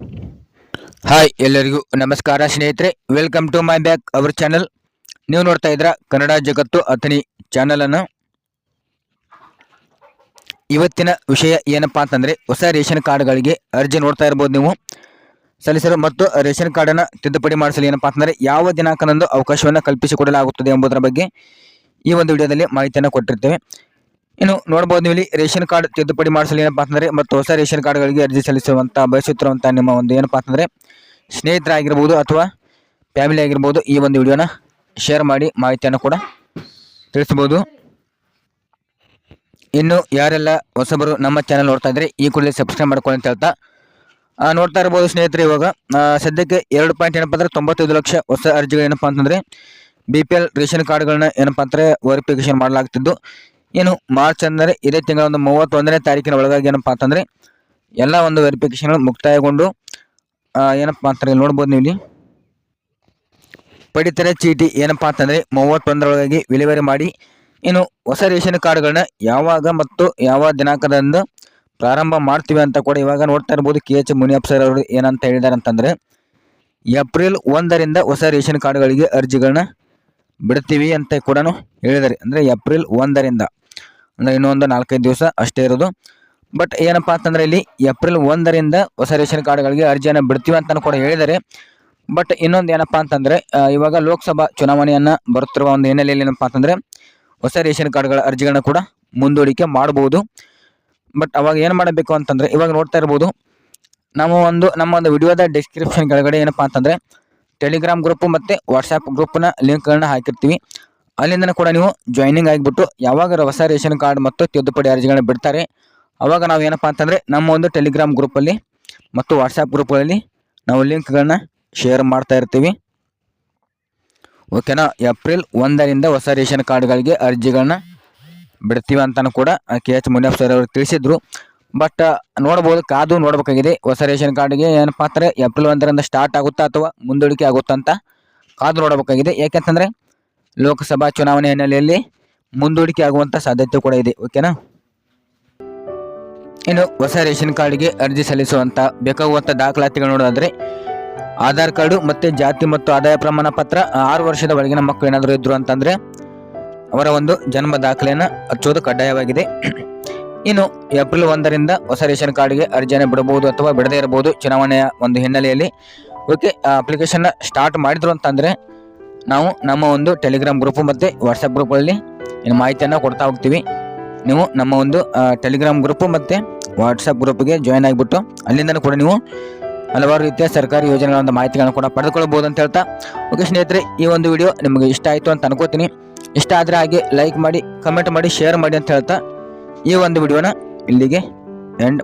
Hi ಎಲ್ಲರಿಗೂ ನಮಸ್ಕಾರ ಸ್ನೇಹಿತರೆ. Welcome to my back our channel ನೀವು ನೋಡ್ತಾ ಇದ್ರ ಕನ್ನಡ ಜಗತ್ತು ಅಥಣಿ ಚಾನಲನ್ನು ಇವತ್ತಿನ ವಿಷಯ ಏನಪ್ಪಾ ಅಂತಂದ್ರೆ, ಹೊಸ ರೇಷನ್ ಕಾರ್ಡ್ಗಳಿಗೆ ಅರ್ಜಿ ನೋಡ್ತಾ ಇರ್ಬೋದು ನೀವು. ಸಲ್ಲಿಸಲು ಮತ್ತು ರೇಷನ್ ಕಾರ್ಡನ್ನು ತಿದ್ದುಪಡಿ ಮಾಡಿಸಲು ಏನಪ್ಪಾ ಅಂತಂದ್ರೆ, ಯಾವ ದಿನಾಂಕನಂದು ಅವಕಾಶವನ್ನು ಕಲ್ಪಿಸಿಕೊಡಲಾಗುತ್ತದೆ ಎಂಬುದರ ಬಗ್ಗೆ ಈ ಒಂದು ವಿಡಿಯೋದಲ್ಲಿ ಮಾಹಿತಿಯನ್ನು ಕೊಟ್ಟಿರ್ತೇವೆ. ಇನ್ನು ನೋಡಬಹುದು ನೀವು ಇಲ್ಲಿ ರೇಷನ್ ಕಾರ್ಡ್ ತಿದ್ದುಪಡಿ ಮಾಡಿಸಲು ಏನಪ್ಪಾ ಅಂತಂದ್ರೆ ಮತ್ತು ಹೊಸ ರೇಷನ್ ಕಾರ್ಡ್ಗಳಿಗೆ ಅರ್ಜಿ ಸಲ್ಲಿಸುವಂತ ಬಯಸುತ್ತಿರುವಂತ ನಿಮ್ಮ ಒಂದು ಏನಪ್ಪಾ ಅಂತಂದ್ರೆ ಸ್ನೇಹಿತರಾಗಿರ್ಬೋದು ಅಥವಾ ಫ್ಯಾಮಿಲಿ ಆಗಿರ್ಬೋದು ಈ ಒಂದು ವಿಡಿಯೋನ ಶೇರ್ ಮಾಡಿ ಮಾಹಿತಿಯನ್ನು ಕೂಡ ತಿಳಿಸ್ಬೋದು ಇನ್ನು ಯಾರೆಲ್ಲ ಹೊಸಬರು ನಮ್ಮ ಚಾನಲ್ ನೋಡ್ತಾ ಇದ್ರೆ ಈ ಕೂಡಲೇ ಸಬ್ಸ್ಕ್ರೈಬ್ ಮಾಡ್ಕೊಳ್ಳಿ ಅಂತ ಹೇಳ್ತಾ ನೋಡ್ತಾ ಇರ್ಬೋದು ಸ್ನೇಹಿತರೆ ಇವಾಗ ಸದ್ಯಕ್ಕೆ ಎರಡು ಪಾಯಿಂಟ್ ಏನಪ್ಪ ಅಂದ್ರೆ ತೊಂಬತ್ತೈದು ಲಕ್ಷ ಹೊಸ ಅರ್ಜಿಗಳು ಏನಪ್ಪಾ ಅಂತಂದ್ರೆ ಬಿ ಪಿ ಎಲ್ ರೇಷನ್ ಕಾರ್ಡ್ಗಳನ್ನ ಏನಪ್ಪಾ ಅಂದ್ರೆ ವೆರಿಫಿಕೇಶನ್ ಮಾಡಲಾಗ್ತಿದ್ದು. ಇನ್ನು ಮಾರ್ಚ್ ಅಂದರೆ ಇದೇ ತಿಂಗಳ ಒಂದು ಮೂವತ್ತೊಂದನೇ ತಾರೀಕಿನ ಒಳಗಾಗಿ ಏನಪ್ಪಾ ಅಂತಂದರೆ ಎಲ್ಲ ಒಂದು ವೆರಿಫಿಕೇಶನ್ ಮುಕ್ತಾಯಗೊಂಡು ಏನಪ್ಪ ಅಂತಾರೆ ನೋಡ್ಬೋದು ನೀವು ಇಲ್ಲಿ. ಪಡಿತರ ಚೀಟಿ ಏನಪ್ಪ ಅಂತಂದರೆ ಮೂವತ್ತೊಂದರೊಳಗಾಗಿ ವಿಲೇವಾರಿ ಮಾಡಿ, ಇನ್ನು ಹೊಸ ರೇಷನ್ ಕಾರ್ಡ್ಗಳನ್ನ ಯಾವಾಗ ಮತ್ತು ಯಾವ ದಿನಾಂಕದಿಂದ ಪ್ರಾರಂಭ ಮಾಡ್ತೀವಿ ಅಂತ ಕೂಡ ಇವಾಗ ನೋಡ್ತಾ ಇರ್ಬೋದು ಕೆ ಎಚ್ ಮುನಿಯಪ್ಪ ಸರ್ ಅವರು ಏನಂತ ಹೇಳಿದ್ದಾರೆ ಅಂತಂದರೆ, ಏಪ್ರಿಲ್ ಒಂದರಿಂದ ಹೊಸ ರೇಷನ್ ಕಾರ್ಡ್ಗಳಿಗೆ ಅರ್ಜಿಗಳನ್ನ ಬಿಡ್ತೀವಿ ಅಂತ ಕೂಡ ಹೇಳಿದ್ದಾರೆ. ಅಂದರೆ ಏಪ್ರಿಲ್ ಒಂದರಿಂದ ಅಂದ್ರೆ ಇನ್ನೊಂದು ನಾಲ್ಕೈದು ದಿವಸ ಅಷ್ಟೇ ಇರೋದು. ಬಟ್ ಏನಪ್ಪಾ ಅಂತಂದರೆ ಇಲ್ಲಿ ಏಪ್ರಿಲ್ ಒಂದರಿಂದ ಹೊಸ ರೇಷನ್ ಕಾರ್ಡ್ಗಳಿಗೆ ಅರ್ಜಿಯನ್ನು ಬಿಡ್ತೀವಿ ಅಂತಲೂ ಕೂಡ ಹೇಳಿದ್ದಾರೆ. ಬಟ್ ಇನ್ನೊಂದು ಏನಪ್ಪ ಅಂತಂದರೆ ಇವಾಗ ಲೋಕಸಭಾ ಚುನಾವಣೆಯನ್ನು ಬರುತ್ತಿರುವ ಒಂದು ಹಿನ್ನೆಲೆಯಲ್ಲಿ ಏನಪ್ಪ ಅಂತಂದರೆ ಹೊಸ ರೇಷನ್ ಕಾರ್ಡ್ಗಳ ಅರ್ಜಿಗಳನ್ನ ಕೂಡ ಮುಂದೂಡಿಕೆ ಮಾಡ್ಬೋದು. ಬಟ್ ಅವಾಗ ಏನು ಮಾಡಬೇಕು ಅಂತಂದರೆ, ಇವಾಗ ನೋಡ್ತಾ ಇರ್ಬೋದು ನಾವು ಒಂದು, ನಮ್ಮ ಒಂದು ವಿಡಿಯೋದ ಡಿಸ್ಕ್ರಿಪ್ಷನ್ ಕೆಳಗಡೆ ಏನಪ್ಪ ಅಂತಂದರೆ ಟೆಲಿಗ್ರಾಮ್ ಗ್ರೂಪ್ ಮತ್ತು ವಾಟ್ಸಪ್ ಗ್ರೂಪ್ನ ಲಿಂಕ್ಗಳನ್ನ ಹಾಕಿರ್ತೀವಿ. ಅಲ್ಲಿಂದ ಕೂಡ ನೀವು ಜಾಯ್ನಿಂಗ್ ಆಗಿಬಿಟ್ಟು ಯಾವಾಗ ಹೊಸ ರೇಷನ್ ಕಾರ್ಡ್ ಮತ್ತು ತಿದ್ದುಪಡಿ ಅರ್ಜಿಗಳನ್ನ ಬಿಡ್ತಾರೆ. ಅವಾಗ ನಾವು ಏನಪ್ಪ ಅಂತಂದರೆ ನಮ್ಮ ಒಂದು ಟೆಲಿಗ್ರಾಮ್ ಗ್ರೂಪಲ್ಲಿ ಮತ್ತು ವಾಟ್ಸಪ್ ಗ್ರೂಪ್ಗಳಲ್ಲಿ ನಾವು ಲಿಂಕ್ಗಳನ್ನ ಶೇರ್ ಮಾಡ್ತಾ ಇರ್ತೀವಿ. ಓಕೆನಾ ಏಪ್ರಿಲ್ ಒಂದರಿಂದ ಹೊಸ ರೇಷನ್ ಕಾರ್ಡ್ಗಳಿಗೆ ಅರ್ಜಿಗಳನ್ನ ಬಿಡ್ತೀವಿ ಅಂತಲೂ ಕೂಡ ಕೆ ಎಚ್ ಮುನಿಯಪ್ಪ ಸರ್ ಅವರು ತಿಳಿಸಿದ್ರು. ಬಟ್ ನೋಡ್ಬೋದು, ಕಾದು ನೋಡಬೇಕಾಗಿದೆ, ಹೊಸ ರೇಷನ್ ಕಾರ್ಡ್ಗೆ ಏನಪ್ಪಾ ಅಂದ್ರೆ ಏಪ್ರಿಲ್ ಒಂದರಿಂದ ಸ್ಟಾರ್ಟ್ ಆಗುತ್ತಾ ಅಥವಾ ಮುಂದೂಡಿಕೆ ಆಗುತ್ತಾ ಅಂತ ಕಾದು ನೋಡಬೇಕಾಗಿದೆ. ಯಾಕೆಂತಂದ್ರೆ ಲೋಕಸಭಾ ಚುನಾವಣೆ ಹಿನ್ನೆಲೆಯಲ್ಲಿ ಮುಂದೂಡಿಕೆ ಆಗುವಂತ ಸಾಧ್ಯತೆ ಕೂಡ ಇದೆ ಓಕೆನಾ ಇನ್ನು ಹೊಸ ರೇಷನ್ ಕಾರ್ಡ್ಗೆ ಅರ್ಜಿ ಸಲ್ಲಿಸುವಂತ ಬೇಕಾಗುವಂತ ದಾಖಲಾತಿಗಳು ನೋಡೋದಾದ್ರೆ ಆಧಾರ್ ಕಾರ್ಡು ಮತ್ತೆ ಜಾತಿ ಮತ್ತು ಆದಾಯ ಪ್ರಮಾಣ ಪತ್ರ, ಆರು ವರ್ಷದ ಒಳಗಿನ ಮಕ್ಕಳು ಏನಾದರೂ ಇದ್ರು ಅಂತಂದ್ರೆ ಅವರ ಒಂದು ಜನ್ಮ ದಾಖಲೆಯನ್ನು ಹಚ್ಚುವುದು ಕಡ್ಡಾಯವಾಗಿದೆ. ಇನ್ನು ಏಪ್ರಿಲ್ ಒಂದರಿಂದ ಹೊಸ ರೇಷನ್ ಕಾರ್ಡ್ಗೆ ಅರ್ಜಿಯನ್ನು ಬಿಡಬಹುದು ಅಥವಾ ಬಿಡದೇ ಇರಬಹುದು ಚುನಾವಣೆಯ ಒಂದು ಹಿನ್ನೆಲೆಯಲ್ಲಿ ಓಕೆ ಅಪ್ಲಿಕೇಶನ್ ಸ್ಟಾರ್ಟ್ ಮಾಡಿದ್ರು ಅಂತಂದ್ರೆ ನಾವು ನಮ್ಮ ಒಂದು ಟೆಲಿಗ್ರಾಮ್ ಗ್ರೂಪ್ ಮತ್ತು ವಾಟ್ಸಪ್ ಗ್ರೂಪಲ್ಲಿ ಮಾಹಿತಿಯನ್ನು ಕೊಡ್ತಾ ಹೋಗ್ತೀವಿ. ನೀವು ನಮ್ಮ ಒಂದು ಟೆಲಿಗ್ರಾಮ್ ಗ್ರೂಪ್ ಮತ್ತು ವಾಟ್ಸಪ್ ಗ್ರೂಪ್ಗೆ ಜಾಯ್ನ್ ಆಗಿಬಿಟ್ಟು ಅಲ್ಲಿಂದಲೂ ಕೂಡ ನೀವು ಹಲವಾರು ರೀತಿಯ ಸರ್ಕಾರಿ ಯೋಜನೆಗಳ ಒಂದು ಮಾಹಿತಿಗಳನ್ನು ಕೂಡ ಪಡೆದುಕೊಳ್ಬೋದು ಅಂತ ಹೇಳ್ತಾ. ಓಕೆ ಸ್ನೇಹಿತರೆ, ಈ ಒಂದು ವಿಡಿಯೋ ನಿಮಗೆ ಇಷ್ಟ ಆಯಿತು ಅಂತ ಅನ್ಕೋತೀನಿ. ಇಷ್ಟ ಆದರೆ ಹಾಗೆ ಲೈಕ್ ಮಾಡಿ ಕಮೆಂಟ್ ಮಾಡಿ ಶೇರ್ ಮಾಡಿ ಅಂತ ಹೇಳ್ತಾ ಈ ಒಂದು ವಿಡಿಯೋನ ಇಲ್ಲಿಗೆ ಎಂಡ್